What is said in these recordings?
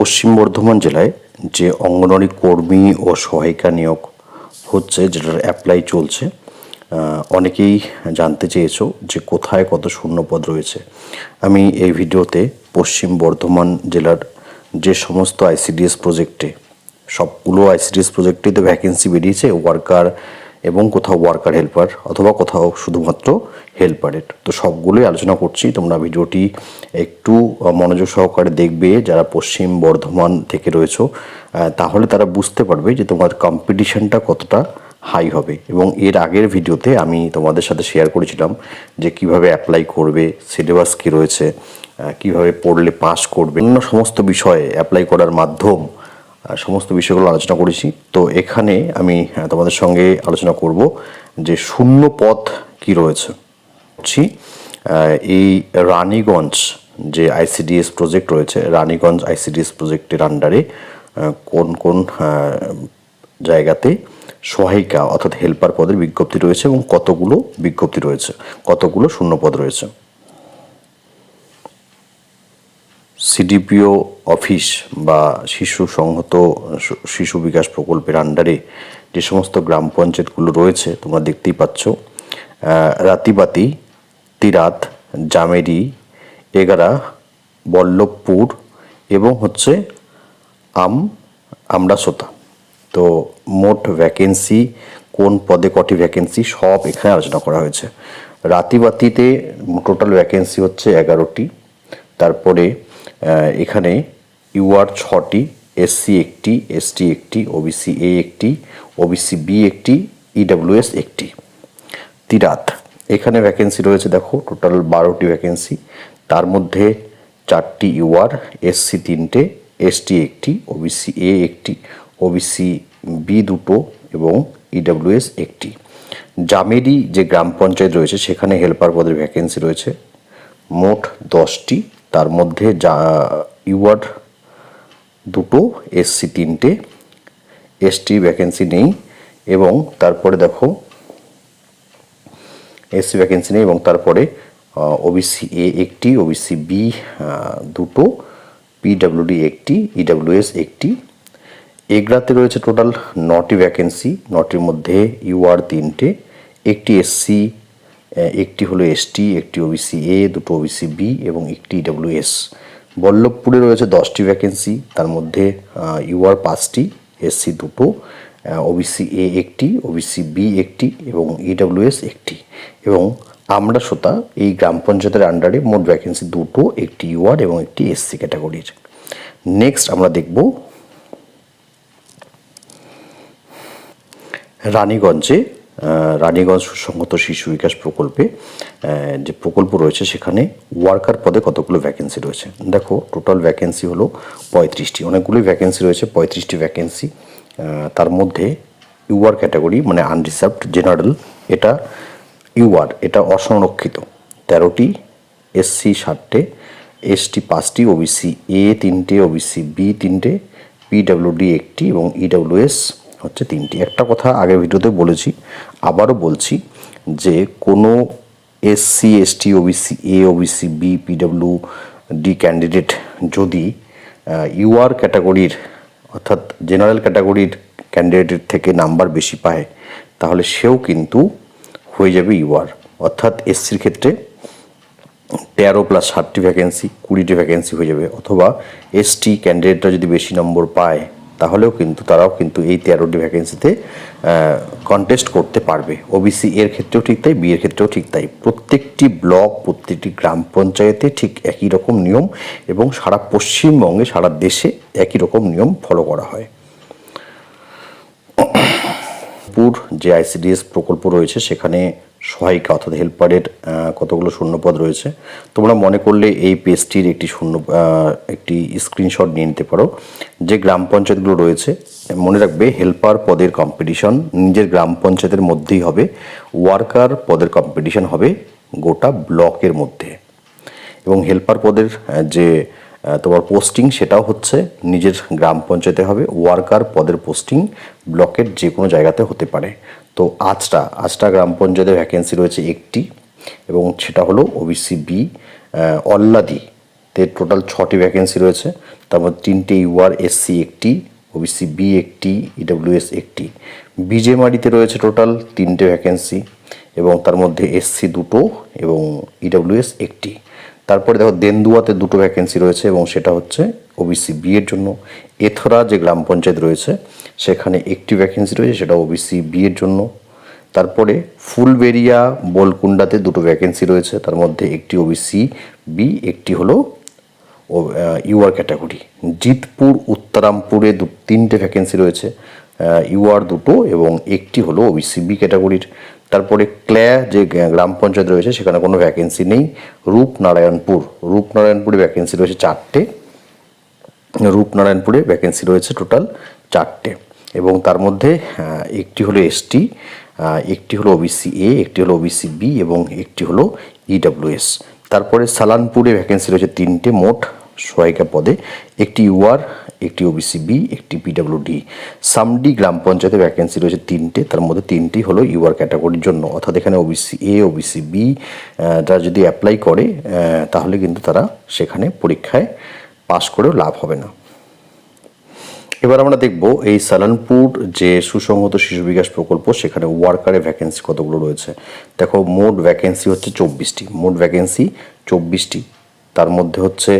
পশ্চিম বর্ধমান জেলায় যে অঙ্গনওয়াড়ি কর্মী ও সহায়িকা নিয়োগ হচ্ছে, যেটার অ্যাপ্লাই চলছে অনেকেই জানতে চেয়েছো যে কোথায় কত শূন্যপদ রয়েছে। আমি এই ভিডিওতে পশ্চিম বর্ধমান জেলার যে সমস্ত আইসিডিএস প্রজেক্টে সবগুলো আইসিডিএস প্রজেক্টেই তো ভ্যাকেন্সি বেরিয়েছে ওয়ার্কার এবং কোথাও ওয়ার্কার হেল্পার অথবা কোথাও শুধুমাত্র হেল্পারের তো সবগুলোই আলোচনা করছি, তোমরা ভিডিওটি একটু মনোযোগ সহকারে দেখবে, যারা পশ্চিম বর্ধমান থেকে রয়েছো তাহলে তারা বুঝতে পারবে যে তোমার কম্পিটিশনটা কতটা হাই হবে। এবং এর আগের ভিডিওতে আমি তোমাদের সাথে শেয়ার করেছিলাম যে কীভাবে অ্যাপ্লাই করবে সিলেবাস কী রয়েছে কীভাবে পড়লে পাস করবে অন্য সমস্ত বিষয়ে অ্যাপ্লাই করার মাধ্যম সমস্ত বিষয়গুলো আলোচনা করেছি। তো এখানে আমি তোমাদের সঙ্গে আলোচনা করব যে শূন্য পথ কি রয়েছে। এই রানীগঞ্জ যে আইসিডিএস প্রজেক্ট রয়েছে, রানীগঞ্জ আইসিডিএস প্রজেক্টের আন্ডারে কোন কোন জায়গাতে সহায়িকা অর্থাৎ হেল্পার পদের বিজ্ঞপ্তি রয়েছে এবং কতগুলো বিজ্ঞপ্তি রয়েছে, কতগুলো শূন্যপদ রয়েছে। সিডিপিও অফিস বা শিশু সংহত, শিশু বিকাশ প্রকল্পের আন্ডারে যে সমস্ত গ্রাম পঞ্চায়েতগুলো রয়েছে, তোমরা দেখতেই পাচ্ছ রাতিবাতি, তিরাত, জামেরি, এগারা, বল্লভপুর এবং হচ্ছে আম আমরাসোতা তো মোট ভ্যাকেন্সি কোন পদে কটি ভ্যাকেন্সি সব এখানে আলোচনা করা হয়েছে। রাতিবাতিতে টোটাল ভ্যাকেন্সি হচ্ছে এগারোটি। তারপরে এখানে ইউআর ছটি এসসি একটি এসটি একটি ওবিসি এ একটি ওবিসি বি একটি ইডাব্লিউএস একটি। তিরাত, এখানে ভ্যাকেন্সি রয়েছে দেখো টোটাল বারোটি ভ্যাকেন্সি তার মধ্যে চারটি ইউআর এসসি তিনটে এসটি একটি ওবিসি এ একটি ওবিসি বি দুটো এবং ইডাব্লিউএস একটি। জামেরি যে গ্রাম পঞ্চায়েত রয়েছে, সেখানে হেল্পার পদের ভ্যাকেন্সি রয়েছে। মোট দশটি। তার মধ্যে যা ইউআর দুটো এসসি তিনটে, এসটি ভ্যাকেন্সি নেই এবং তারপরে দেখো, এসসি ভ্যাকেন্সি নেই এবং তারপরে ওবিসি এ একটি, ওবিসি বি দুটো, পিডাব্লিউডি একটি, ইডাব্লিউএস একটি। এগরাতে রয়েছে টোটাল নটি ভ্যাকেন্সি নটির মধ্যে ইউআর তিনটে, একটি এসসি একটি হলো এসটি একটি ওবিসি এ দুটো ওবিসি বি এবং একটি ইডাব্লিউএস বল্লভপুরে রয়েছে দশটি ভ্যাকেন্সি তার মধ্যে ইউআর পাঁচটি এসসি দুটো ওবিসি এ একটি ওবিসি বি একটি এবং ইডাব্লিউএস একটি। এবং আমরা শ্রোতা, এই গ্রাম পঞ্চায়েতের আন্ডারে মোট ভ্যাকেন্সি দুটো, একটি ইউআর এবং একটি এসসি ক্যাটাগরির নেক্সট আমরা দেখব রানীগঞ্জে রানীগঞ্জ সুসংহত শিশু বিকাশ প্রকল্পে যে প্রকল্প রয়েছে সেখানে ওয়ার্কার পদে কতগুলো ভ্যাকেন্সি রয়েছে? দেখো টোটাল ভ্যাকেন্সি হলো পঁয়ত্রিশটি। অনেকগুলোই ভ্যাকেন্সি রয়েছে, পঁয়ত্রিশটি ভ্যাকেন্সি তার মধ্যে ইউআর ক্যাটাগরি মানে আনরিজার্ভড জেনারেল এটা ইউআর, এটা অসংরক্ষিত। তেরোটি, এসসি ষাটটে, এসটি পাঁচটি, ওবিসি এ তিনটে, ওবিসি বি তিনটে, পিডাব্লিউডি একটি এবং ইডাব্লিউএস হচ্ছে তিনটি। একটা কথা আগের ভিডিওতে বলেছি, আবারও বলছি যে কোনো SC ST OBC A OBC B PW D candidate যদি ইউআর ক্যাটাগরির অর্থাৎ জেনারেল ক্যাটাগরির ক্যান্ডিডেটের থেকে নাম্বার বেশি পায়, তাহলে সেও কিন্তু হয়ে যাবে ইউআর অর্থাৎ এসসির ক্ষেত্রে তেরো প্লাস ষাটটি ভ্যাকেন্সি কুড়িটি ভ্যাকেন্সি হয়ে যাবে। অথবা এসটি ক্যান্ডিডেটরা যদি বেশি নম্বর পায় তাহলেও কিন্তু তারাও কিন্তু এই তেরোটি ভ্যাকেন্সিতে কন্টেস্ট করতে পারবে। ওবিসি এর ক্ষেত্রেও ঠিক তাই বি এর ক্ষেত্রেও ঠিক তাই। প্রত্যেকটি ব্লক, প্রত্যেকটি গ্রাম পঞ্চায়েতে ঠিক একই রকম নিয়ম এবং সারা পশ্চিমবঙ্গে, সারা দেশে একই রকম নিয়ম ফলো করা হয়। পুর যে আইসিডিএস প্রকল্প রয়েছে, সেখানে সহায়িকা অর্থাৎ হেল্পারের কতগুলো শূন্যপদ রয়েছে। তোমরা মনে করলে এই পেজটির একটি শূন্য একটি স্ক্রিনশট নিয়ে নিতে পারো। যে গ্রাম পঞ্চায়েতগুলো রয়েছে, মনে রাখবে হেল্পার পদের কম্পিটিশন নিজের গ্রাম পঞ্চায়েতের মধ্যেই হবে ওয়ার্কার পদের কম্পিটিশন হবে গোটা ব্লকের মধ্যে। এবং হেল্পার পদের যে তোমার পোস্টিং সেটাও হচ্ছে, নিজের গ্রাম পঞ্চায়েতে হবে ওয়ার্কার পদের পোস্টিং ব্লকের যে কোনো জায়গাতে হতে পারে। তো আজটা আজটা গ্রাম পঞ্চায়েতের ভ্যাকেন্সি রয়েছে একটি, এবং সেটা হলো ওবিসি বি অল্লাদি। তে টোটাল ছটি ভ্যাকেন্সি রয়েছে, তার মধ্যে তিনটে ইউআর এসসি একটি ওবিসি বি একটি ইডব্লিউএস একটি। বিজেমারিতে রয়েছে টোটাল তিনটে ভ্যাকেন্সি এবং তার মধ্যে এসসি দুটো এবং ইডব্লিউএস একটি। তারপরে দেখো দেন্দুয়াতে দুটো ভ্যাকেন্সি রয়েছে এবং সেটা হচ্ছে ওবিসি বি এর জন্য। এথরা যে গ্রাম পঞ্চায়েত রয়েছে, সেখানে একটি ভ্যাকেন্সি রয়েছে, সেটা ওবিসি বি এর জন্য। তারপরে ফুলবেরিয়া বোলকুন্ডাতে দুটো ভ্যাকেন্সি রয়েছে, তার মধ্যে একটি ওবিসি বি একটি হলো ইউআর ক্যাটাগরি জিতপুর, উত্তরামপুরে দু, তিনটে ভ্যাকেন্সি রয়েছে ইউআর দুটো এবং একটি হলো ওবিসি বি ক্যাটাগরির তারপরে ক্ল্যা যে গ্রাম পঞ্চায়েত রয়েছে, সেখানে কোনো ভ্যাকেন্সি নেই। রূপনারায়ণপুর, রূপনারায়ণপুরে ভ্যাকেন্সি রয়েছে চারটে। রূপনারায়ণপুরে ভ্যাকেন্সি রয়েছে টোটাল চারটে। এবং তার মধ্যে একটি হলো এসটি একটি হলো ওবিসি এ একটি হলো ওবিসি বি এবং একটি হলো ইডব্লিউএস তারপরে সালানপুরে ভ্যাকেন্সি রয়েছে তিনটে, মোট সহায়িকা পদে, একটি ইউআর, একটি ওবিসি বি, একটি পিডব্লিউডি। সামডি গ্রাম পঞ্চায়েতে ভ্যাকেন্সি রয়েছে তিনটে, তার মধ্যে তিনটি হলো ইউআর ক্যাটাগরির জন্য। অর্থাৎ এখানে ওবিসি এ, ওবিসি বি যারা যদি অ্যাপ্লাই করে তাহলে কিন্তু তারা সেখানে পরীক্ষায় পাশ করেও লাভ হবে না। এবার আমরা দেখব এই সালানপুর যে সুসংহত শিশু বিকাশ প্রকল্প, সেখানে ওয়ার্কারে ভ্যাকেন্সি কতগুলো রয়েছে। দেখো, মোট ভ্যাকেন্সি হচ্ছে চব্বিশটি, মোট ভ্যাকেন্সি চব্বিশটি। তার মধ্যে হচ্ছে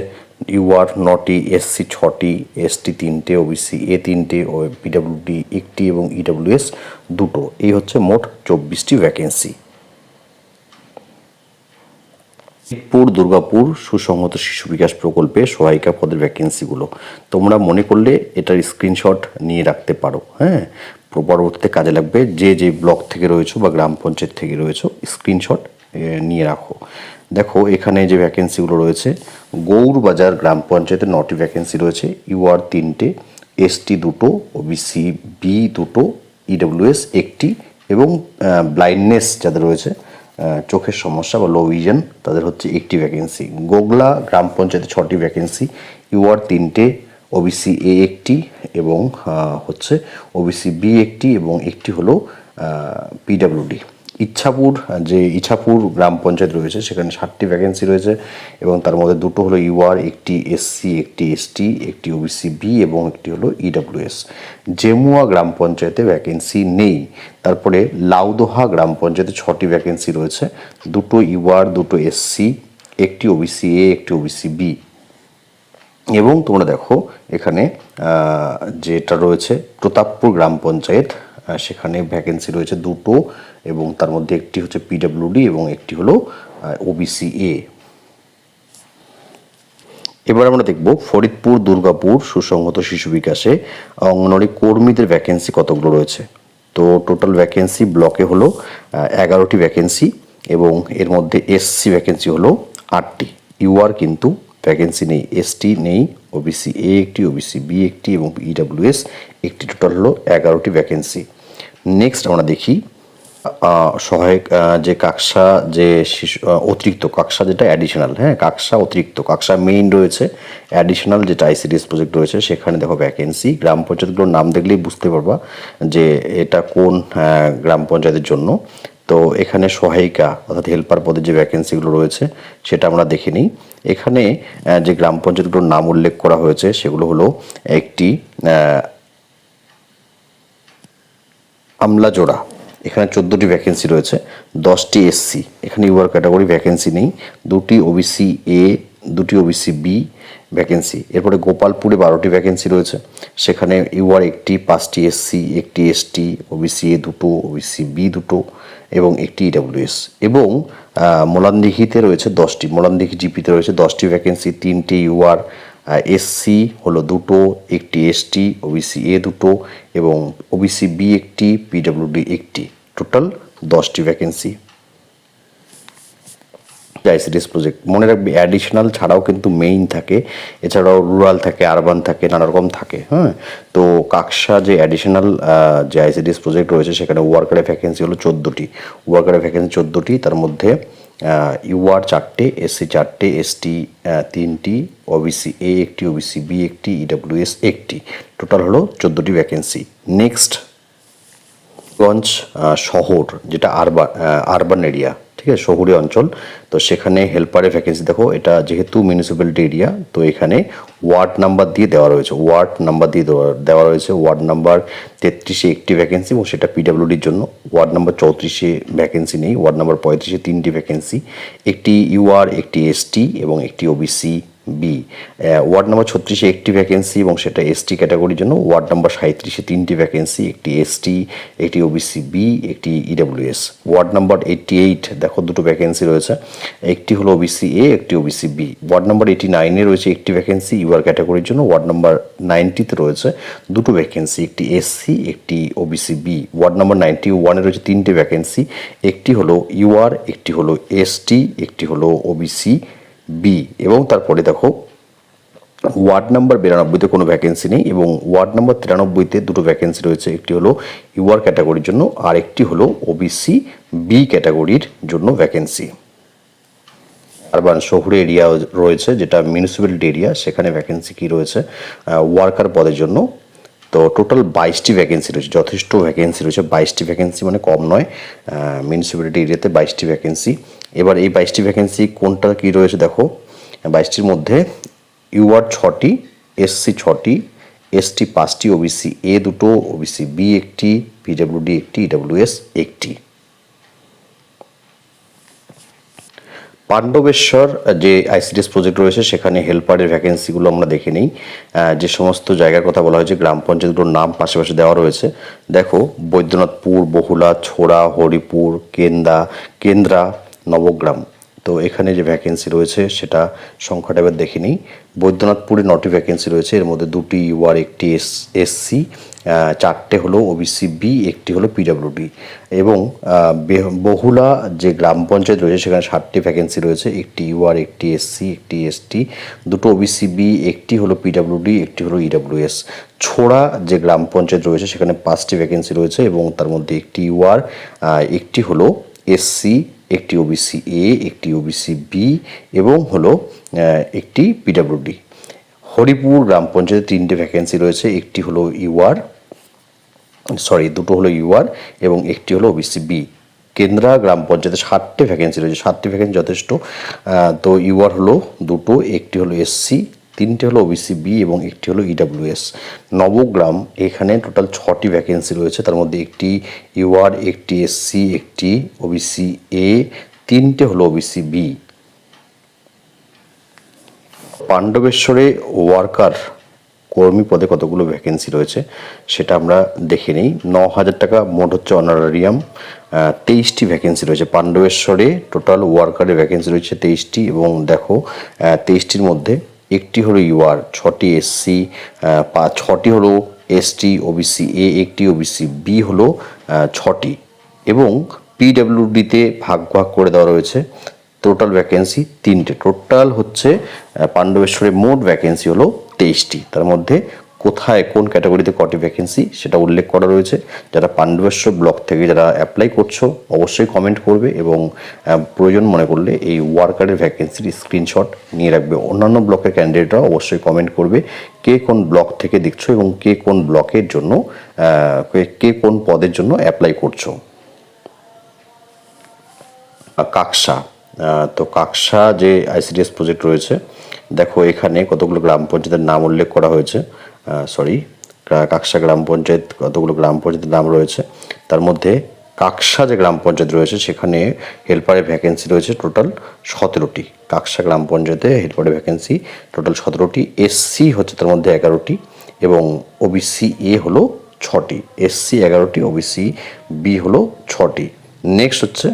ইউআর নটি এসসি ছটি এসটি তিনটে ওবিসি এ তিনটে ও পিডাব্লিউডি একটি এবং ইডাব্লিউএস দুটো। এই হচ্ছে মোট চব্বিশটি ভ্যাকেন্সি শিবপুর, দুর্গাপুর সুসংহত শিশু বিকাশ প্রকল্পে সহায়িকা পদের ভ্যাকেন্সিগুলো তোমরা মনে করলে এটার স্ক্রিনশট নিয়ে রাখতে পারো হ্যাঁ? পরবর্তীতে কাজে লাগবে যে যে ব্লক থেকে রয়েছো বা গ্রাম পঞ্চায়েত থেকে রয়েছো স্ক্রিনশট নিয়ে রাখো। দেখো, এখানে যে ভ্যাকেন্সিগুলো রয়েছে, গৌরবাজার গ্রাম পঞ্চায়েতে নটি ভ্যাকেন্সি রয়েছে। ইউআর তিনটে এসটি দুটো ওবিসি বি দুটো ইডব্লিউএস একটি এবং ব্লাইন্ডনেস যাদের রয়েছে চোখের সমস্যা বা লো ভিশন তাদের হচ্ছে একটি ভ্যাকেন্সি গোগলা গ্রাম পঞ্চায়েতে ছটি ভ্যাকেন্সি ইউআর তিনটে ওবিসি এ একটি এবং হচ্ছে ওবিসি বি একটি এবং একটি হলো পিডাব্লিউডি ইচ্ছাপুর, যে ইছাপুর গ্রাম পঞ্চায়েত রয়েছে, সেখানে ষাটটি ভ্যাকেন্সি রয়েছে এবং তার মধ্যে দুটো হলো ইউআর, একটি এসসি, একটি এসটি, একটি ওবিসি বি এবং একটি হলো ইডব্লিউএস। জেমুয়া গ্রাম পঞ্চায়েতে ভ্যাকেন্সি নেই। তারপরে লাউদোহা গ্রাম পঞ্চায়েতে ছটি ভ্যাকেন্সি রয়েছে, দুটো ইউআর, দুটো এসসি, একটি ওবিসি এ, একটি ওবিসি বি। এবং তোমরা দেখো এখানে যেটা রয়েছে, প্রতাপপুর গ্রাম পঞ্চায়েত সেখানে ভ্যাকেন্সি রয়েছে দুটো। এবং তার মধ্যে একটি হচ্ছে পিডব্লিউডি এবং একটি হলো ওবিসি এ এবার আমরা দেখব ফরিদপুর, দুর্গাপুর সুসংহত শিশু বিকাশে অঙ্গনওয়াড়ি কর্মীদের ভ্যাকেন্সি কতগুলো রয়েছে? তো টোটাল ভ্যাকেন্সি ব্লকে হলো এগারোটি ভ্যাকেন্সি এবং এর মধ্যে এসসি ভ্যাকেন্সি হলো আটটি। ইউআর কিন্তু ভ্যাকেন্সি নেই এসটি নেই ওবিসি এ একটি ওবিসি বি একটি এবং ইডব্লিউএস একটি। টোটাল হলো এগারোটি ভ্যাকেন্সি নেক্সট আমরা দেখি সহায়ক যে কাকসা, যে শিশু অতিরিক্ত কাকসা যেটা অ্যাডিশনাল হ্যাঁ কাকসা অতিরিক্ত, কাকসা মেইন রয়েছে। অ্যাডিশনাল যেটা আইসিডিএস প্রজেক্ট রয়েছে, সেখানে দেখো ভ্যাকেন্সি গ্রাম পঞ্চায়েতগুলোর নাম দেখলেই বুঝতে পারবা যে এটা কোন গ্রাম পঞ্চায়েতের জন্য। তো এখানে সহায়িকা অর্থাৎ হেল্পার পদে যে ভ্যাকেন্সিগুলো রয়েছে, সেটা আমরা দেখে নিই। এখানে যে গ্রাম পঞ্চায়েতগুলোর নাম উল্লেখ করা হয়েছে, সেগুলো হলো একটি আমলাজোড়া। এখানে চোদ্দোটি ভ্যাকেন্সি রয়েছে দশটি এসসি এখানে ইউআর ক্যাটাগরি ভ্যাকেন্সি নেই দুটি ওবিসি এ দুটি ওবিসি বি ভ্যাকেন্সি এরপরে গোপালপুরে বারোটি ভ্যাকেন্সি রয়েছে সেখানে ইউআর একটি পাঁচটি এসসি একটি এসটি ওবিসি এ দুটো ওবিসি বি দুটো এবং একটি ইডব্লিউএস এবং আহ, মোলানদিঘিতে রয়েছে দশটি মোলানদিঘি জিপিতে রয়েছে দশটি ভ্যাকেন্সি তিনটি ইউআর এসসি হলো দুটো, একটি এসটি ওবিসি এ দুটো এবং ওবিসি বি একটি পিডব্লিউডি একটি। টোটাল দশটি ভ্যাকেন্সি আইসিডিএস প্রজেক্ট মনে রাখবি অ্যাডিশনাল ছাড়াও কিন্তু মেইন থাকে, এছাড়াও রুরাল থাকে আরবান থাকে নানা রকম থাকে হ্যাঁ তো কাকসা যে অ্যাডিশনাল যে আইসিডিএস প্রজেক্ট রয়েছে, সেখানে ওয়ার্কারের ভ্যাকেন্সি হলো চোদ্দোটি। ওয়ার্কারের ভ্যাকেন্সি চোদ্দোটি, তার মধ্যে ইউআর চারটে এসসি চারটে এসটি তিনটি ওবিসি এ একটি ওবিসি বি একটি ইডব্লিউএস একটি। টোটাল হলো চোদ্দোটি ভ্যাকেন্সি নেক্সট গঞ্জ শহর, যেটা আরবা আরবান এরিয়া ঠিক আছে শহুরে অঞ্চল। তো সেখানে হেল্পারের ভ্যাকেন্সি দেখো এটা যেহেতু মিউনিসিপ্যালিটি এরিয়া তো এখানে ওয়ার্ড নাম্বার দিয়ে দেওয়া রয়েছে। ওয়ার্ড নাম্বার দিয়ে দেওয়া- দেওয়া রয়েছে। ওয়ার্ড নাম্বার তেত্রিশে একটি ভ্যাকেন্সি এবং সেটা পিডাব্লিউডির জন্য। ওয়ার্ড নাম্বার চৌত্রিশে ভ্যাকেন্সি নেই। ওয়ার্ড নাম্বার পঁয়ত্রিশে তিনটি ভ্যাকেন্সি একটি ইউআর একটি এসটি এবং একটি ওবিসি বি ওয়ার্ড নাম্বার ছত্রিশে একটি ভ্যাকেন্সি এবং সেটা এসটি ক্যাটাগরির জন্য ওয়ার্ড নাম্বার সাঁত্রিশে তিনটি ভ্যাকেন্সি একটি এসটি একটি ওবিসি বি একটি EWS ward number eighty eight দেখো দুটো ভ্যাকেন্সি রয়েছে। একটি হলো ওবিসি এ একটি OBC B ward number eighty নাইনে রয়েছে একটি ভ্যাকেন্সি ইউআর ক্যাটাগরির জন্য ওয়ার্ড নাম্বার নাইনটিতে রয়েছে দুটো ভ্যাকেন্সি একটি এসসি একটি OBC B ward number ninety ওয়ানে রয়েছে তিনটে ভ্যাকেন্সি একটি হলো ইউআর একটি হলো এসটি একটি হলো ওবিসি বি এবং তারপরে দেখো ওয়ার্ড নাম্বার বিরানব্বইতে কোনো ভ্যাকেন্সি নেই এবং ওয়ার্ড নাম্বার তিরানব্বইতে দুটো ভ্যাকেন্সি রয়েছে। একটি হলো ইউআর ক্যাটাগরির জন্য আর একটি হলো ওবিসি বি ক্যাটাগরির জন্য ভ্যাকেন্সি আরবান শহুরে এরিয়া রয়েছে যেটা মিউনিসিপ্যালিটি এরিয়া সেখানে ভ্যাকেন্সি কি রয়েছে? ওয়ার্কার পদের জন্য তো টোটাল বাইশটি ভ্যাকেন্সি রয়েছে, যথেষ্ট ভ্যাকেন্সি রয়েছে, বাইশটি ভ্যাকেন্সি মানে কম নয় মিউনিসিপ্যালিটি এরিয়াতে বাইশটি ভ্যাকেন্সি এবার এই বাইশটি ভ্যাকেন্সি কোনটা কী রয়েছে দেখো, বাইশটির মধ্যে ইউআর ছটি এসসি ছটি এসটি পাঁচটি ওবিসি এ দুটো ওবিসি বি একটি পিডাব্লিউডি একটি ইডাব্লিউএস একটি। পাণ্ডবেশ্বর, যে আইসিডিএস প্রজেক্ট রয়েছে, সেখানে হেল্পারের ভ্যাকেন্সিগুলো আমরা দেখে নিই। যে সমস্ত জায়গার কথা বলা হয়েছে, গ্রাম পঞ্চায়েতগুলোর নাম পাশে পাশে দেওয়া রয়েছে। দেখো, বৈদ্যনাথপুর, বহুলা, ছোড়া, হরিপুর, কেন্দা, কেন্দ্রা, নবগ্রাম। তো এখানে যে ভ্যাকেন্সি রয়েছে, সেটা সংখ্যাটা এবার দেখে নিই। বৈদ্যনাথপুরে নটি ভ্যাকেন্সি রয়েছে, এর মধ্যে দুটি ইউআর, একটি এস, এসসি চারটে হলো ওবিসি বি, একটি হলো পিডাব্লিউডি এবং বহুলা যে গ্রাম পঞ্চায়েত রয়েছে, সেখানে ষাটটি ভ্যাকেন্সি রয়েছে, একটি ইউআর, একটি এসসি, একটি এসটি। দুটো ওবিসি বি, একটি হলো পিডাব্লিউডি একটি হলো ইডাব্লিউএস ছোড়া যে গ্রাম পঞ্চায়েত রয়েছে, সেখানে পাঁচটি ভ্যাকেন্সি রয়েছে এবং তার মধ্যে একটি ইউআর একটি হলো এসসি একটি ওবিসি এ একটি ওবিসি বি এবং হলো একটি পিডাব্লিউডি হরিপুর গ্রাম পঞ্চায়েতে তিনটে ভ্যাকেন্সি রয়েছে, একটি হলো ইউআর সরি দুটো হলো ইউআর এবং একটি হলো ওবিসি বি কেন্দ্রা গ্রাম পঞ্চায়েতে ষাটটি ভ্যাকেন্সি রয়েছে ষাটটি ভ্যাকেন্সি যথেষ্ট তো ইউআর হলো দুটো, একটি হলো এসসি তিনটে হলো ওবিসি বি এবং একটি হলো ইডাব্লিউএস নবগ্রাম, এখানে টোটাল ছটি ভ্যাকেন্সি রয়েছে। তার মধ্যে একটি ইউআর একটি এসসি একটি ওবিসি এ তিনটে হলো ওবিসি বি পাণ্ডবেশ্বরে ওয়ার্কার কর্মী পদে কতগুলো ভ্যাকেন্সি রয়েছে, সেটা আমরা দেখে নিই। ন হাজার টাকা মোট হচ্ছে অনারারিয়াম তেইশটি ভ্যাকেন্সি রয়েছে। পাণ্ডবেশ্বরে টোটাল ওয়ার্কারের ভ্যাকেন্সি রয়েছে তেইশটি এবং দেখো তেইশটির মধ্যে একটি হলো ইউআর ছটি এসসি ছটি হলো এসটি ওবিসি এ একটি ওবিসি বি হলো ছটি। এবং পিডাব্লিউডিতে ভাগ ভাগ করে দেওয়া রয়েছে। টোটাল ভ্যাকেন্সি তিনটে। টোটাল হচ্ছে পাণ্ডবেশ্বরে মোট ভ্যাকেন্সি হলো তেইশটি। তার মধ্যে কোথায় কোন ক্যাটাগরিতে কটি ভ্যাকেন্সি সেটা উল্লেখ করা রয়েছে। যারা পাণ্ডবেশ্বর ব্লক থেকে যারা অ্যাপ্লাই করছ, অবশ্যই কমেন্ট করবে এবং প্রয়োজন মনে করলে এই ওয়ার্কারের ভ্যাকেন্সির স্ক্রিনশট নিয়ে রাখবে। অন্যান্য ব্লকের ক্যান্ডিডেটরা অবশ্যই কমেন্ট করবে কে কোন ব্লক থেকে দেখছ এবং কে কোন ব্লকের জন্য কে- কোন পদের জন্য অ্যাপ্লাই করছ। কাকসা তো কাকসা যে আইসিডিএস প্রজেক্ট রয়েছে, দেখো এখানে কতগুলো গ্রাম পঞ্চায়েতের নাম উল্লেখ করা হয়েছে। সরি কাকসা গ্রাম পঞ্চায়েত, কতগুলো গ্রাম পঞ্চায়েতের নাম রয়েছে। তার মধ্যে কাকসা যে গ্রাম পঞ্চায়েত রয়েছে, সেখানে হেল্পারের ভ্যাকেন্সি রয়েছে টোটাল সতেরোটি। কাকসা গ্রাম পঞ্চায়েতে হেল্পারের ভ্যাকেন্সি টোটাল সতেরোটি এসসি হচ্ছে তার মধ্যে এগারোটি, এবং ওবিসি এ হলো ছটি। এসসি এগারোটি ওবিসি বি হলো ছটি। নেক্সট হচ্ছে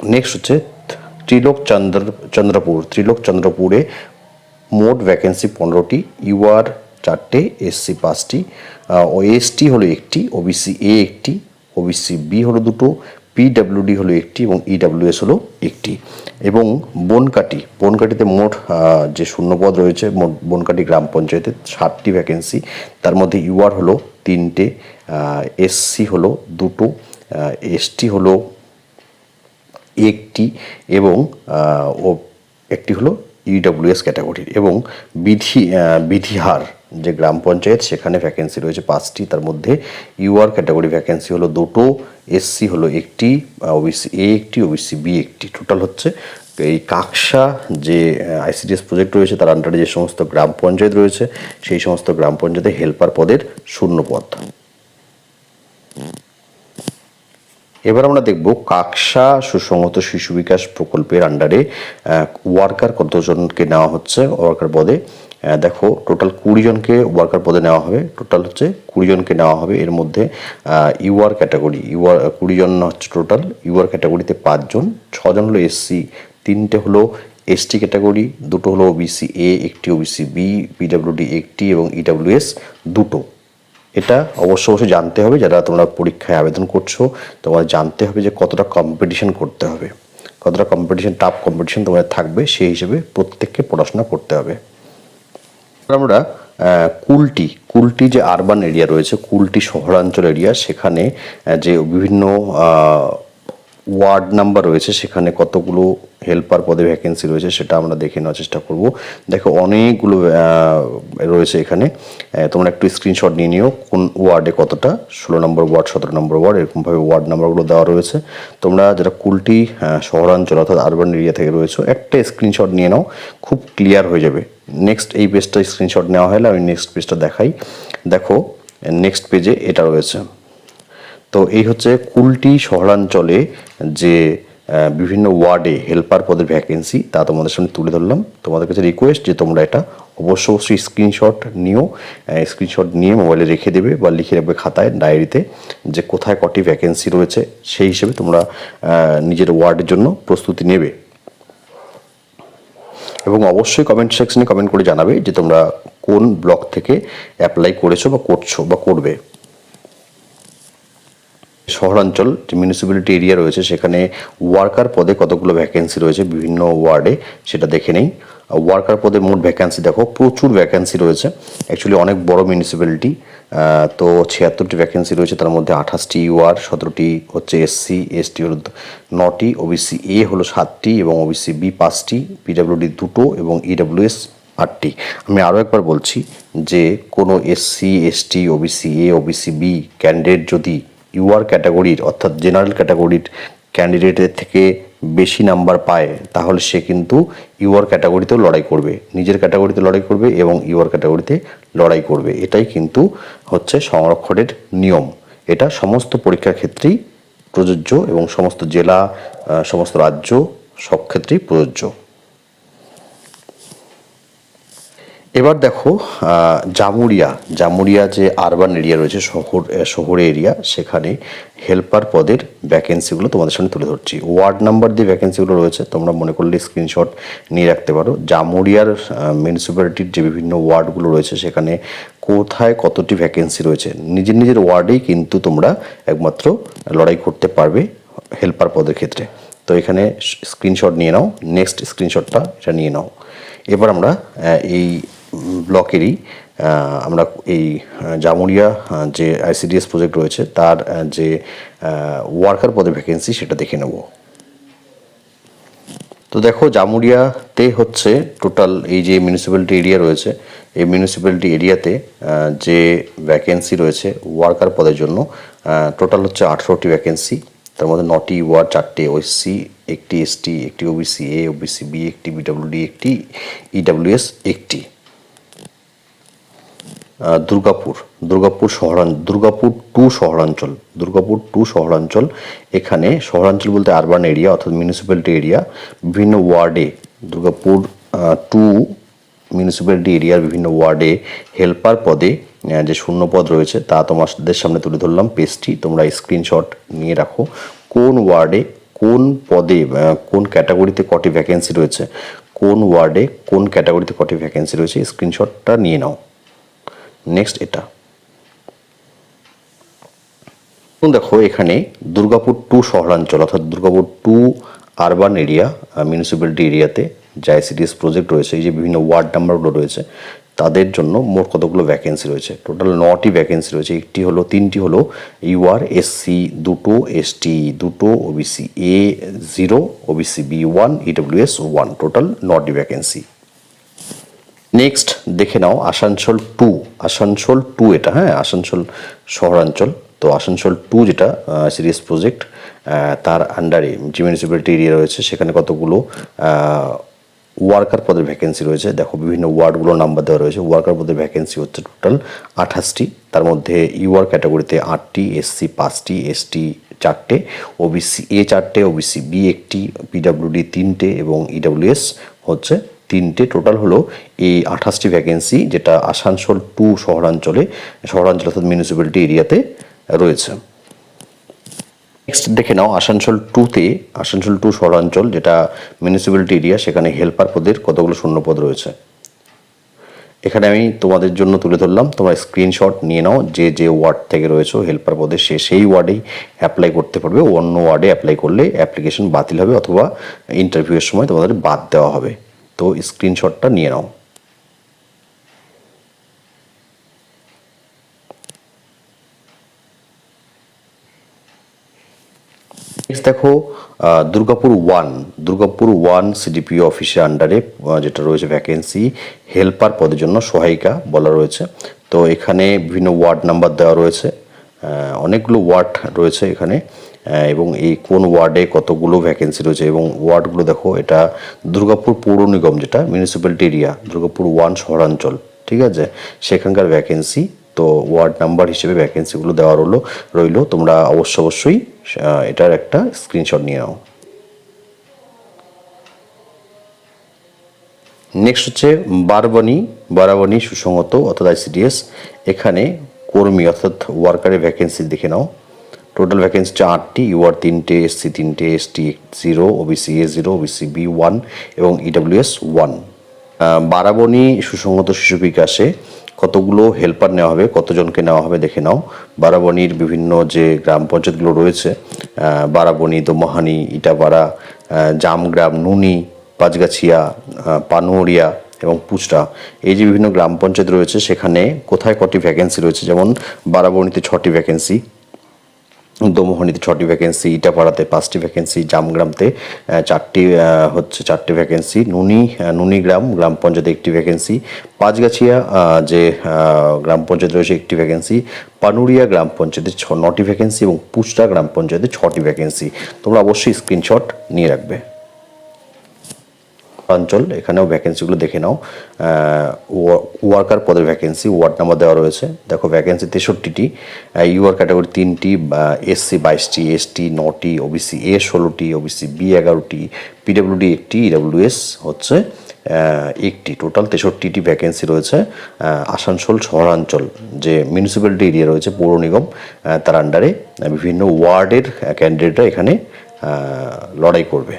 নেক্সট হচ্ছে ত্রিলোক চন্দ্র, চন্দ্রপুর। ত্রিলোক চন্দ্রপুরে মোট ভ্যাকেন্সি পনেরোটি ইউআর চারটে এসসি পাঁচটি ও এসটি হলো একটি ওবিসি এ একটি ওবিসি বি হলো দুটো পিডাব্লিউডি হলো একটি এবং ইডাব্লিউএস হলো একটি। এবং বনকাটি, বনকাটিতে মোট যে শূন্যপদ রয়েছে, মোট বনকাটি গ্রাম পঞ্চায়েতে ষাটটি ভ্যাকেন্সি তার মধ্যে ইউআর হলো তিনটে এসসি হলো দুটো এসটি হলো একটি এবং ও একটি হলো ইডব্লিউএস ক্যাটাগরির এবং বিধি বিধিহার যে গ্রাম পঞ্চায়েত, সেখানে ভ্যাকেন্সি রয়েছে পাঁচটি। তার মধ্যে ইউআর ক্যাটাগরি ভ্যাকেন্সি হলো দুটো এসসি হলো একটি ওবিসি এ একটি ওবিসি বি একটি। টোটাল হচ্ছে এই কাকসা যে আইসিডিএস প্রজেক্ট রয়েছে, তার আন্ডারে যে সমস্ত গ্রাম পঞ্চায়েত রয়েছে, সেই সমস্ত গ্রাম পঞ্চায়েতে হেল্পার পদের শূন্য পদ। এবার আমরা দেখব কাকসা সুসংহত শিশু বিকাশ প্রকল্পের আন্ডারে ওয়ার্কার কতজনকে নেওয়া হচ্ছে ওয়ার্কার পদে? দেখো টোটাল কুড়ি জনকে ওয়ার্কার পদে নেওয়া হবে। টোটাল হচ্ছে কুড়ি জনকে নেওয়া হবে। এর মধ্যে ইউআর ক্যাটাগরি ইউআর, কুড়ি জন হচ্ছে টোটাল ইউআর ক্যাটাগরিতে পাঁচজন ছজন হলো এসসি তিনটে হলো এসটি ক্যাটাগরি দুটো হলো ওবিসি এ একটি ওবিসি বি পিডাব্লিউডি একটি এবং ইডাব্লিউএস দুটো। এটা অবশ্য অবশ্যই জানতে হবে যারা তোমরা পরীক্ষায় আবেদন করছ তোমার জানতে হবে যে কতটা কম্পিটিশন করতে হবে। কতটা কম্পিটিশন টাফ কম্পিটিশন তোমাদের থাকবে, সেই হিসেবে প্রত্যেককে পড়াশোনা করতে হবে। আমরা কুলটি কুলটি যে আরবান এরিয়া রয়েছে, কুলটি শহরাঞ্চল এরিয়া সেখানে যে বিভিন্ন ওয়ার্ড নাম্বার রয়েছে, সেখানে কতগুলো হেল্পার পদে ভ্যাকেন্সি রয়েছে, সেটা আমরা দেখে নেওয়ার চেষ্টা করব। দেখো, অনেকগুলো রয়েছে এখানে। তোমরা একটু স্ক্রিনশট নিয়ে নিও, কোন ওয়ার্ডে কতটা, ষোলো নম্বর ওয়ার্ড, সতেরো নম্বর ওয়ার্ড, এরকমভাবে ওয়ার্ড নাম্বারগুলো দেওয়া রয়েছে। তোমরা যারা কুলটি শহরাঞ্চল অর্থাৎ আরবান এরিয়া থেকে রয়েছে, একটা স্ক্রিনশট নিয়ে নাও, খুব ক্লিয়ার হয়ে যাবে। নেক্সট এই পেজটা স্ক্রিনশট নেওয়া হলে আমি নেক্সট পেজটা দেখাই। দেখো নেক্সট পেজে এটা রয়েছে। তো এই হচ্ছে কুলটি শহরাঞ্চলে যে বিভিন্ন ওয়ার্ডে হেল্পার পদের ভ্যাকেন্সি তা তোমাদের সামনে তুলে ধরলাম। তোমাদের কাছে রিকোয়েস্ট যে তোমরা এটা অবশ্য অবশ্যই স্ক্রিনশট নিও স্ক্রিনশট নিয়ে মোবাইলে রেখে দেবে বা লিখে রাখবে খাতায় ডায়েরিতে যে কোথায় কটি ভ্যাকেন্সি রয়েছে, সেই হিসেবে তোমরা নিজের ওয়ার্ডের জন্য প্রস্তুতি নেবে। এবং অবশ্যই কমেন্ট সেকশনে কমেন্ট করে জানাবে যে তোমরা কোন ব্লক থেকে অ্যাপ্লাই করেছ বা করছ বা করবে। শহরাঞ্চল যে মিউনিসিপ্যালিটি এরিয়া রয়েছে, সেখানে ওয়ার্কার পদে কতগুলো ভ্যাকেন্সি রয়েছে বিভিন্ন ওয়ার্ডে সেটা দেখে নেই। ওয়ার্কার পদে মোট ভ্যাকেন্সি দেখো, প্রচুর ভ্যাকেন্সি রয়েছে। অ্যাকচুয়ালি অনেক বড় মিউনিসিপ্যালিটি তো ছিয়াত্তরটি ভ্যাকেন্সি রয়েছে, তার মধ্যে আঠাশটি ইউআর সতেরোটি হচ্ছে এসসি এসটি হলো নটি ওবিসি এ হলো সাতটি এবং ওবিসি বি পাঁচটি পিডাব্লিউডি দুটো এবং ইডাব্লিউএস আটটি। আমি আরও একবার বলছি যে কোনো SC ST OBC A OBC B candidate যদি ইউআর ক্যাটাগরির অর্থাৎ জেনারেল ক্যাটাগরির ক্যান্ডিডেটের থেকে বেশি নাম্বার পায়, তাহলে সে কিন্তু ইউআর ক্যাটাগরিতেও লড়াই করবে, নিজের ক্যাটাগরিতে লড়াই করবে এবং ইউআর ক্যাটাগরিতে লড়াই করবে। এটাই কিন্তু হচ্ছে সংরক্ষণের নিয়ম। এটা সমস্ত পরীক্ষার ক্ষেত্রেই প্রযোজ্য এবং সমস্ত জেলা সমস্ত রাজ্য সব ক্ষেত্রেই প্রযোজ্য। এবার দেখো জামুরিয়া জামুরিয়া যে আরবান এরিয়া রয়েছে শহর শহরে এরিয়া সেখানে হেল্পার পদের ভ্যাকেন্সিগুলো তোমাদের সামনে তুলে ধরছি। ওয়ার্ড নাম্বার দিয়ে ভ্যাকেন্সিগুলো রয়েছে, তোমরা মনে করলে স্ক্রিনশট নিয়ে রাখতে পারো। জামুরিয়ার মিউনিসিপ্যালিটির যে বিভিন্ন ওয়ার্ডগুলো রয়েছে, সেখানে কোথায় কতটি ভ্যাকেন্সি রয়েছে, নিজের নিজের ওয়ার্ডেই কিন্তু তোমরা একমাত্র লড়াই করতে পারবে হেল্পার পদের ক্ষেত্রে। তো এখানে স্ক্রিনশট নিয়ে নাও নেক্সট স্ক্রিনশটটা এটা নিয়ে নাও। এবার আমরা এই ব্লকেরই আমরা এই জামুরিয়া যে আইসিডিএস প্রজেক্ট রয়েছে তার যে ওয়ার্কার পদে ভ্যাকেন্সি সেটা দেখে নেব। তো দেখো জামুরিয়াতে হচ্ছে টোটাল এই যে মিউনিসিপ্যালিটি এরিয়া রয়েছে এই মিউনিসিপ্যালিটি এরিয়াতে যে ভ্যাকেন্সি রয়েছে ওয়ার্কার পদের জন্য টোটাল হচ্ছে আঠেরোটি ভ্যাকেন্সি তার মধ্যে নটি ওয়ার্ড চারটে ওএসসি একটি এসটি একটি ওবিসি এ ওবিসি বি একটি বিডব্লিউডি একটি ইডব্লিউএস একটি। আহ, দুর্গাপুর দুর্গাপুর শহরান, দুর্গাপুর টু শহরাঞ্চল, দুর্গাপুর টু শহরাঞ্চল। এখানে শহরাঞ্চল বলতে আরবান এরিয়া অর্থাৎ মিউনিসিপ্যালিটি এরিয়া বিভিন্ন ওয়ার্ডে দুর্গাপুর টু মিউনিসিপ্যালিটি এরিয়ার বিভিন্ন ওয়ার্ডে হেল্পার পদে যে শূন্য পদ রয়েছে তা তোমাদের সামনে তুলে ধরলাম পেজটি তোমরা স্ক্রিনশট নিয়ে রাখো। কোন ওয়ার্ডে কোন পদে কোন ক্যাটাগরিতে কটি ভ্যাকেন্সি রয়েছে, কোন ওয়ার্ডে কোন ক্যাটাগরিতে কটি ভ্যাকেন্সি রয়েছে স্ক্রিনশটটা নিয়ে নাও। নেক্সট এটা। দেখো, এখানে দুর্গাপুর টু শহরাঞ্চল, অর্থাৎ Durgapur two urban area municipality এরিয়াতে আইসিডিএস প্রজেক্ট রয়েছে, এই যে বিভিন্ন ওয়ার্ড নাম্বারগুলো রয়েছে, তাদের জন্য মোট কতগুলো ভ্যাকেন্সি রয়েছে? টোটাল নটি ভ্যাকেন্সি রয়েছে। একটি হলো, তিনটি হলো ইউআর এসসি দুটো এসটি দুটো OBC A zero OBC B one EWS one total নটি ভ্যাকেন্সি নেক্সট দেখে নাও, আসানসোল টু আসানসোল টু এটা হ্যাঁ আসানসোল শহরাঞ্চল। তো আসানসোল টু যেটা সিরিয়াস প্রজেক্ট তার আন্ডারে যে মিউনিসিপ্যালিটি এরিয়া রয়েছে, সেখানে কতগুলো ওয়ার্কার পদের ভ্যাকেন্সি রয়েছে। দেখো, বিভিন্ন ওয়ার্ডগুলোর নাম্বার দেওয়া রয়েছে। ওয়ার্কার পদের ভ্যাকেন্সি হচ্ছে টোটাল আঠাশটি। তার মধ্যে ইউআর ক্যাটাগরিতে আটটি, এসসি পাঁচটি, এসটি চারটে, ওবিসি এ চারটে, ওবিসি বি একটি, পিডাব্লিউডি তিনটে এবং ইডাব্লিউএস হচ্ছে তিনটে। টোটাল হলো এই আঠাশটি ভ্যাকেন্সি যেটা আসানসোল টু শহরাঞ্চলে, শহরাঞ্চল অর্থাৎ মিউনিসিপ্যালিটি এরিয়াতে রয়েছে। নেক্সট দেখে নাও, আসানসোল টুতে আসানসোল টু শহরাঞ্চল যেটা মিউনিসিপ্যালিটি এরিয়া সেখানে হেল্পার পদের কতগুলো শূন্য পদ রয়েছে। এখানে আমি তোমাদের জন্য তুলে ধরলাম, তোমরা স্ক্রিনশট নিয়ে নাও, যে যে ওয়ার্ড থেকে রয়েছে হেল্পার পদে, সে সেই ওয়ার্ডেই অ্যাপ্লাই করতে পারবে, অন্য ওয়ার্ডে অ্যাপ্লাই করলে অ্যাপ্লিকেশন বাতিল হবে অথবা ইন্টারভিউয়ের সময় তোমাদের বাদ দেওয়া হবে। তো স্ক্রিনশটটা নিয়ে নাও। দেখো Durgapur one. Durgapur one CDPO অফিসের আন্ডারে যেটা রয়েছে ভ্যাকেন্সি হেল্পার পদের জন্য সহায়িকা বলা রয়েছে। তো এখানে বিভিন্ন ওয়ার্ড নাম্বার দেওয়া রয়েছে। অনেকগুলো ওয়ার্ড রয়েছে এখানে। এবং এই কোন ওয়ার্ডে কতগুলো ভ্যাকেন্সি রয়েছে এবং ওয়ার্ডগুলো দেখো, এটা দুর্গাপুর পৌর নিগম যেটা মিউনিসিপ্যালিটি এরিয়া দুর্গাপুর ওয়ান শহরাঞ্চল, ঠিক আছে? সেখানকার ভ্যাকেন্সি তো ওয়ার্ড নাম্বার হিসেবে ভ্যাকেন্সিগুলো দেওয়া রইল রইল, তোমরা অবশ্য অবশ্যই এটার একটা স্ক্রিনশট নিয়ে নাও। নেক্সট হচ্ছে বারবানি বারাবানি সুসংহত অর্থাৎ আইসিডিএস এখানে কর্মী অর্থাৎ ওয়ার্কারের ভ্যাকেন্সি দেখে নাও। টোটাল ভ্যাকেন্সি আটটি ইউআর তিনটে এসসি তিনটে ST zero OBC A zero OBC B one এবং ইডাব্লিউএস ওয়ান বারাবণী সুসংগত শিশু বিকাশে কতগুলো হেল্পার নেওয়া হবে, কতজনকে নেওয়া হবে দেখে নাও। বারাবণীর বিভিন্ন যে গ্রাম পঞ্চায়েতগুলো রয়েছে বারাবণী, দোমহানি, ইটাপাড়া জামগ্রাম, নুনি, পাঁচগাছিয়া পানুরিয়া এবং পুচরা। এই যে বিভিন্ন গ্রাম পঞ্চায়েত রয়েছে, সেখানে কোথায় কটি ভ্যাকেন্সি রয়েছে? যেমন বারাবণীতে ছটি ভ্যাকেন্সি দমোহনীতে ছটি ভ্যাকেন্সি ইটাপাড়াতে পাঁচটি ভ্যাকেন্সি জামগ্রামতে চারটি হচ্ছে চারটি ভ্যাকেন্সি নুনি নুনি নুনিগ্রাম গ্রাম পঞ্চায়েতে একটি ভ্যাকেন্সি পাঁচগাছিয়া যে গ্রাম পঞ্চায়েত রয়েছে একটি ভ্যাকেন্সি পানুরিয়া গ্রাম পঞ্চায়েতে ছ নটি ভ্যাকেন্সি এবং পুচরা গ্রাম পঞ্চায়েতে ছটি ভ্যাকেন্সি তোমরা অবশ্যই স্ক্রিনশট নিয়ে রাখবে। অঞ্চল, এখানেও ভ্যাকেন্সিগুলো দেখে নাও। ওয়ার্কার পদের ভ্যাকেন্সি ওয়ার্ড নাম্বার দেওয়া রয়েছে। দেখো ভ্যাকেন্সি তেষট্টিটি। ইউআর ক্যাটাগরি তিনটি এসসি বাইশটি এসটি নটি ওবিসি এ ষোলোটি ওবিসি বি এগারোটি পিডব্লিউডি একটি ইডব্লিউএস হচ্ছে একটি। টোটাল তেষট্টিটি ভ্যাকেন্সি রয়েছে আসানসোল শহরাঞ্চল, যে মিউনিসিপ্যালিটি এরিয়া রয়েছে, পৌর নিগম তার আন্ডারে বিভিন্ন ওয়ার্ডের ক্যান্ডিডেটরা এখানে লড়াই করবে।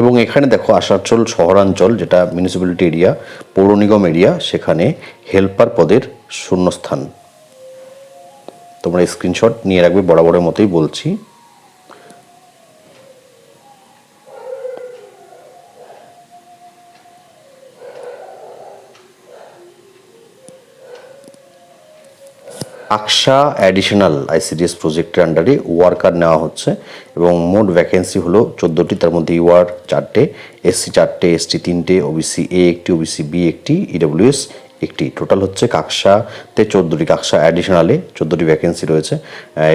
এবং এখানে দেখো আসানসোল শহরাঞ্চল, যেটা মিউনিসিপ্যালিটি এরিয়া পৌর নিগম এরিয়া সেখানে হেল্পার পদের শূন্যস্থান। তোমরা স্ক্রিনশট নিয়ে রাখবে, বরাবরের মতোই বলছি। আকশা অ্যাডিশনাল আইসিডিএস প্রজেক্টের আন্ডারে ওয়ার্কার নেওয়া হচ্ছে এবং মোট ভ্যাকেন্সি হলো চোদ্দোটি, তার মধ্যে ইউআর চারটে এসসি চারটে এসটি তিনটে ওবিসি এ একটি ওবিসি বি একটি ইডব্লিউএস একটি। টোটাল হচ্ছে কাকসাতে চোদ্দোটি, কাকসা অ্যাডিশনালে চোদ্দোটি ভ্যাকেন্সি রয়েছে।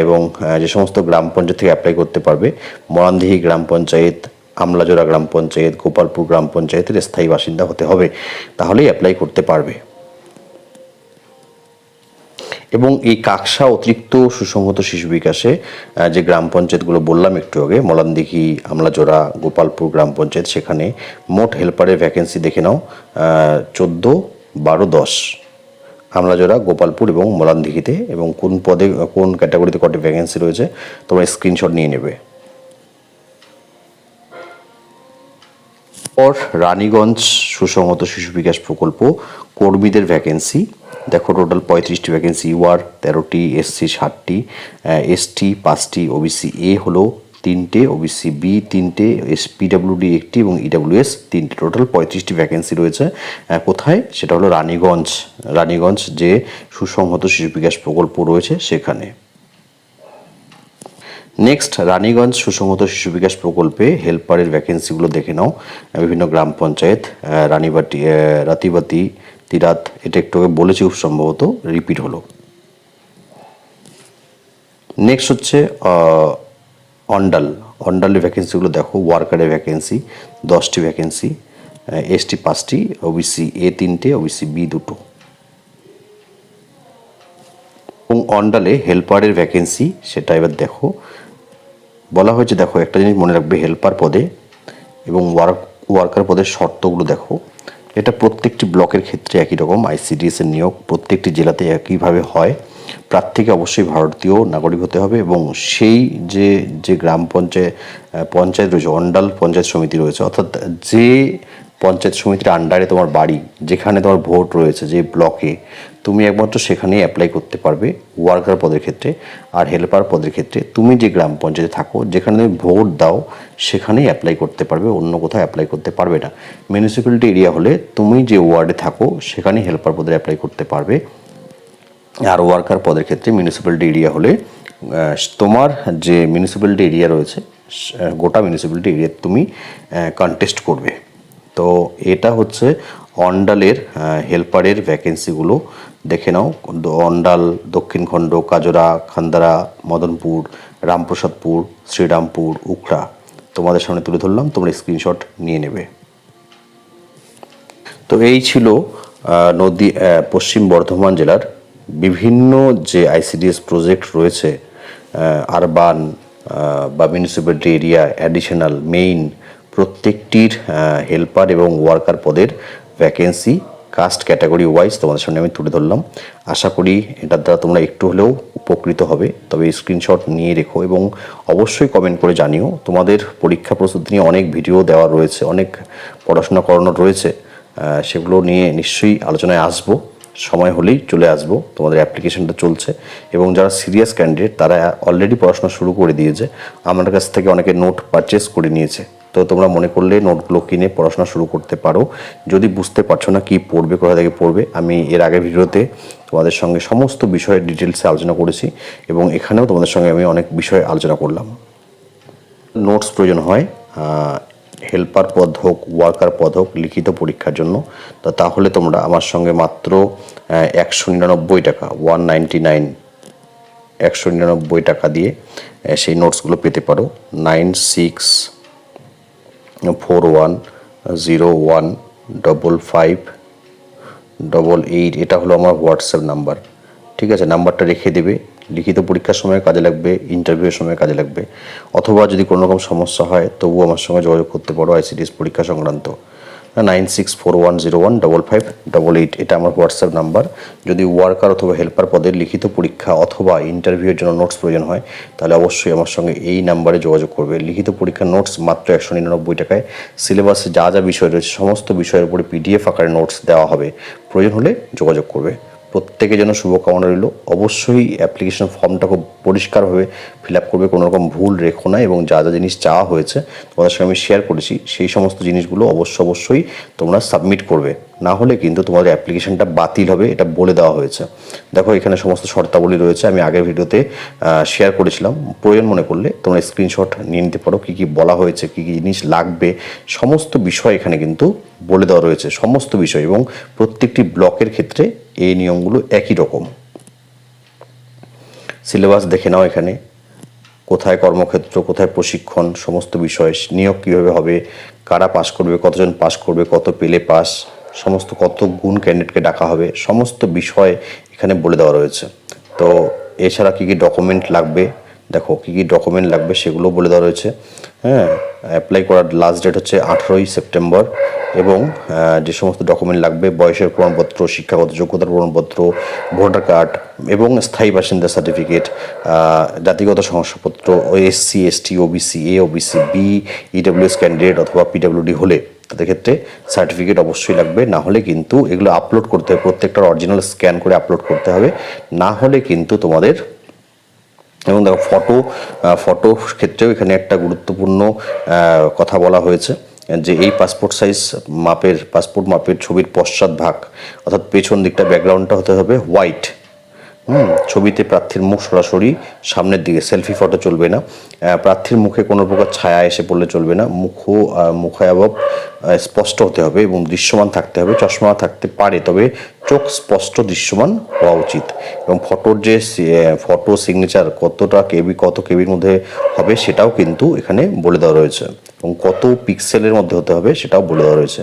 এবং যে সমস্ত গ্রাম পঞ্চায়েত থেকে অ্যাপ্লাই করতে পারবে মরানদিহি গ্রাম পঞ্চায়েত, আমলাজোড়া গ্রাম পঞ্চায়েত, গোপালপুর গ্রাম পঞ্চায়েতের স্থায়ী বাসিন্দা হতে হবে। তাহলেই অ্যাপ্লাই করতে পারবে। এবং এই কাকসা অতিরিক্ত সুসংহত শিশু বিকাশে যে গ্রাম পঞ্চায়েতগুলো বললাম একটু আগে, মলানদিঘি, আমলাজোড়া, গোপালপুর গ্রাম পঞ্চায়েত, সেখানে মোট হেল্পারের ভ্যাকেন্সি দেখে নাও চোদ্দ, বারো, দশ। আমলাজোড়া, গোপালপুর এবং মলানদিঘিতে এবং কোন পদে, কোন ক্যাটাগরিতে কটি ভ্যাকেন্সি রয়েছে, তোমরা স্ক্রিনশট নিয়ে নেবে। পর রানীগঞ্জ সুসংহত শিশু বিকাশ প্রকল্প কর্মীদের ভ্যাকেন্সি। দেখো টোটাল পঁয়ত্রিশটি ভ্যাকেন্সি ইউআর তেরোটি এসসি ষাটটি এসটি পাঁচটি ওবিসি এ হলো তিনটে ওবিসি বি তিনটে এস পিডাব্লিউডি একটি এবং ইডাব্লিউএস তিনটে। টোটাল পঁয়ত্রিশটি ভ্যাকেন্সি রয়েছে। কোথায়? সেটা হলো রানীগঞ্জ। রানীগঞ্জ যে সুসংহত শিশু বিকাশ প্রকল্প রয়েছে সেখানে। নেক্সট রানীগঞ্জ সুসংহত শিশু বিকাশ প্রকল্পে হেল্পারের ভ্যাকেন্সিগুলো দেখে নাও। বিভিন্ন গ্রাম পঞ্চায়েত রানীবাটি রাতিবাতি তিরাত এটা একটু বলেছি খুব সম্ভবত রিপিট হলো। নেক্সট হচ্ছে অন্ডাল অন্ডালের ভ্যাকেন্সিগুলো দেখো ওয়ার্কারের ভ্যাকেন্সি দশটি ভ্যাকেন্সি এসটি পাঁচটি ওবিসি এ তিনটে ওবিসি বি দুটো। এবং অন্ডালে হেল্পারের ভ্যাকেন্সি সেটা এবার দেখো। বলা হয়েছে, দেখো, একটা জিনিস মনে রাখবে হেল্পার পদে এবং ওয়ার্ক ওয়ার্কার পদের শর্তগুলো দেখো। এটা প্রত্যেকটি ব্লকের ক্ষেত্রে একই রকম আইসিডিএস এর নিয়োগ প্রত্যেকটি জেলাতে একইভাবে হয়। প্রার্থীকে অবশ্যই ভারতীয় নাগরিক হতে হবে এবং সেই যে যে গ্রাম পঞ্চায়েত পঞ্চায়েত রয়েছে, অন্ডাল পঞ্চায়েত সমিতি রয়েছে, অর্থাৎ যে পঞ্চায়েত সমিতির আন্ডারে তোমার বাড়ি, যেখানে তোমার ভোট রয়েছে, যে ব্লকে তুমি একমাত্র সেখানেই অ্যাপ্লাই করতে পারবে ওয়ার্কার পদের ক্ষেত্রে আর হেল্পার পদের ক্ষেত্রে। তুমি যে গ্রাম পঞ্চায়েতে থাকো, যেখানে তুমি ভোট দাও, সেখানেই অ্যাপ্লাই করতে পারবে, অন্য কোথাও অ্যাপ্লাই করতে পারবে না। মিউনিসিপ্যালিটি এরিয়া হলে তুমি যে ওয়ার্ডে থাকো, সেখানেই হেল্পার পদে অ্যাপ্লাই করতে পারবে। আর ওয়ার্কার পদের ক্ষেত্রে মিউনিসিপ্যালিটি এরিয়া হলে তোমার যে মিউনিসিপ্যালিটি এরিয়া রয়েছে গোটা মিউনিসিপ্যালিটি এরিয়া তুমি কন্টেস্ট করবে। তো এটা হচ্ছে অন্ডালের হেল্পারের ভ্যাকেন্সিগুলো দেখে নাও, অন্ডাল দক্ষিণখণ্ড কাজরা, খান্দারা, মদনপুর, রামপ্রসাদপুর, শ্রীরামপুর, উখড়া। তোমাদের সামনে তুলে ধরলাম, তোমরা স্ক্রিনশট নিয়ে নেবে। তো এই ছিল নদী পশ্চিম বর্ধমান জেলার বিভিন্ন যে আইসিডিএস প্রজেক্ট রয়েছে আরবান বা মিউনিসিপ্যালিটি এরিয়া অ্যাডিশনাল মেইন প্রত্যেকটির হেল্পার এবং ওয়ার্কার পদের ভ্যাকেন্সি কাস্ট ক্যাটাগরি ওয়াইজ তোমাদের সামনে আমি তুলে ধরলাম। আশা করি এটার দ্বারা তোমরা একটু হলেও উপকৃত হবে। তবে স্ক্রিনশট নিয়ে রেখো এবং অবশ্যই কমেন্ট করে জানিও। তোমাদের পরীক্ষা প্রস্তুতি নিয়ে অনেক ভিডিও দেওয়া রয়েছে, অনেক পড়াশোনা করানো রয়েছে সেগুলো নিয়ে নিশ্চয়ই আলোচনায় আসব। সময় হলেই চলে আসব, তোমাদের অ্যাপ্লিকেশনটা চলছে এবং যারা সিরিয়াস ক্যান্ডিডেট তারা অলরেডি পড়াশোনা শুরু করে দিয়েছে। আমার কাছ থেকে অনেকে নোট পারচেস করে নিয়েছে। তো তোমরা মনে করলে নোটগুলো কিনে পড়াশোনা শুরু করতে পারো। যদি বুঝতে পারছ না কি পড়বে, কোথা থেকে পড়বে, আমি এর আগের ভিডিওতে তোমাদের সঙ্গে সমস্ত বিষয়ের ডিটেলসে আলোচনা করেছি এবং এখানেও তোমাদের সঙ্গে আমি অনেক বিষয়ে আলোচনা করলাম। নোটস প্রয়োজন হয় হেল্পার পদ হোক, ওয়ার্কার পদ হোক, লিখিত পরীক্ষার জন্য। তো তাহলে তোমরা আমার সঙ্গে মাত্র একশো নিরানব্বই টাকা ওয়ান নাইনটি নাইন একশো নিরানব্বই টাকা দিয়ে সেই নোটসগুলো পেতে পারো। Nine six four one, zero one double five double eight এটা হলো আমার হোয়াটসঅ্যাপ নাম্বার। ঠিক আছে, নাম্বারটা রেখে দেবে। লিখিত পরীক্ষার সময় কাজে লাগবে ইন্টারভিউয়ের সময় কাজে লাগবে। অথবা যদি কোনো রকম সমস্যা হয়, তবুও আমার সঙ্গে যোগাযোগ করতে পারো আইসিডিএস পরীক্ষা সংক্রান্ত। Nine six four one zero one double five double eight, এটা আমার হোয়াটসঅ্যাপ নাম্বার। যদি ওয়ার্কার অথবা হেল্পার পদের লিখিত পরীক্ষা অথবা ইন্টারভিউয়ের জন্য নোটস প্রয়োজন হয়, তাহলে অবশ্যই আমার সঙ্গে এই নাম্বারে যোগাযোগ করবে। লিখিত পরীক্ষার নোটস মাত্র একশো নিরানব্বই টাকায়। সিলেবাসে যা যা বিষয় রয়েছে, সমস্ত বিষয়ের উপরে পিডিএফ আকারে নোটস দেওয়া হবে। প্রয়োজন হলে যোগাযোগ করবে। প্রত্যেকে যেন শুভকামনা রইল। অবশ্যই অ্যাপ্লিকেশন ফর্মটা খুব পরিষ্কারভাবে ফিল আপ করবে কোনো রকম ভুল রেখো না এবং যা যা জিনিস চাওয়া হয়েছে তোমাদের সঙ্গে আমি শেয়ার করেছি, সেই সমস্ত জিনিসগুলো অবশ্য অবশ্যই তোমরা সাবমিট করবে। না হলে কিন্তু তোমাদের অ্যাপ্লিকেশনটা বাতিল হবে, এটা বলে দেওয়া হয়েছে। দেখো, এখানে সমস্ত শর্তাবলী রয়েছে, আমি আগের ভিডিওতে শেয়ার করেছিলাম। প্রয়োজন মনে করলে তোমরা স্ক্রিনশট নিয়ে নিতে পারো, কী কী বলা হয়েছে, কী কী জিনিস লাগবে, সমস্ত বিষয় এখানে কিন্তু বলে দেওয়া রয়েছে, সমস্ত বিষয় এবং প্রত্যেকটি ব্লকের ক্ষেত্রে এই নিয়মগুলো একই রকম। সিলেবাস দেখে নাও এখানে, কোথায় কর্মক্ষেত্র, কোথায় প্রশিক্ষণ, সমস্ত বিষয়, নিয়োগ কীভাবে হবে, কারা পাস করবে, কতজন পাস করবে, কত পেলে পাস সমস্ত কত গুণ ক্যান্ডিডেটকে ডাকা হবে, সমস্ত বিষয় এখানে বলে দেওয়া রয়েছে। তো এছাড়া কী কী ডকুমেন্ট লাগবে? দেখো, কী কী ডকুমেন্ট লাগবে সেগুলো বলে দেওয়া রয়েছে। হ্যাঁ অ্যাপ্লাই করার লাস্ট ডেট হচ্ছে আঠেরোই সেপ্টেম্বর এবং যে সমস্ত ডকুমেন্ট লাগবে, বয়সের প্রমাণপত্র, শিক্ষাগত যোগ্যতার প্রমাণপত্র ভোটার কার্ড এবং স্থায়ী বাসিন্দা সার্টিফিকেট জাতিগত শংসাপত্র SC ST OBC A OBC B EWS candidate অথবা পিডব্লিউডি হলে। তাদের ক্ষেত্রে সার্টিফিকেট অবশ্যই লাগবে। না হলে কিন্তু এগুলো আপলোড করতে হবে, প্রত্যেকটার অরিজিনাল স্ক্যান করে আপলোড করতে হবে। না হলে কিন্তু তোমাদের এবং দেখো ফটো ফটো ক্ষেত্রেও এখানে একটা গুরুত্বপূর্ণ কথা বলা হয়েছে, যে এই পাসপোর্ট সাইজ মাপের পাসপোর্ট মাপের ছবির পশ্চাৎ ভাগ অর্থাৎ পেছন দিকটা ব্যাকগ্রাউন্ডটা হতে হবে হোয়াইট হুম, ছবিতে প্রার্থীর মুখ সরাসরি সামনের দিকে সেলফি ফটো চলবে না। প্রার্থীর মুখে কোনো প্রকার ছায়া এসে পড়লে চলবে না। মুখ মুখায়াবব স্পষ্ট হতে হবে এবং দৃশ্যমান থাকতে হবে। চশমা থাকতে পারে, তবে চোখ স্পষ্ট দৃশ্যমান হওয়া উচিত। এবং ফটোর যে ফটো সিগনেচার কতটা কেবি, কত কেবির মধ্যে হবে সেটাও কিন্তু এখানে বলে দেওয়া রয়েছে। এবং কত পিক্সেলের মধ্যে হতে হবে সেটাও বলে দেওয়া রয়েছে।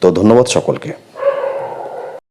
তো ধন্যবাদ সকলকে।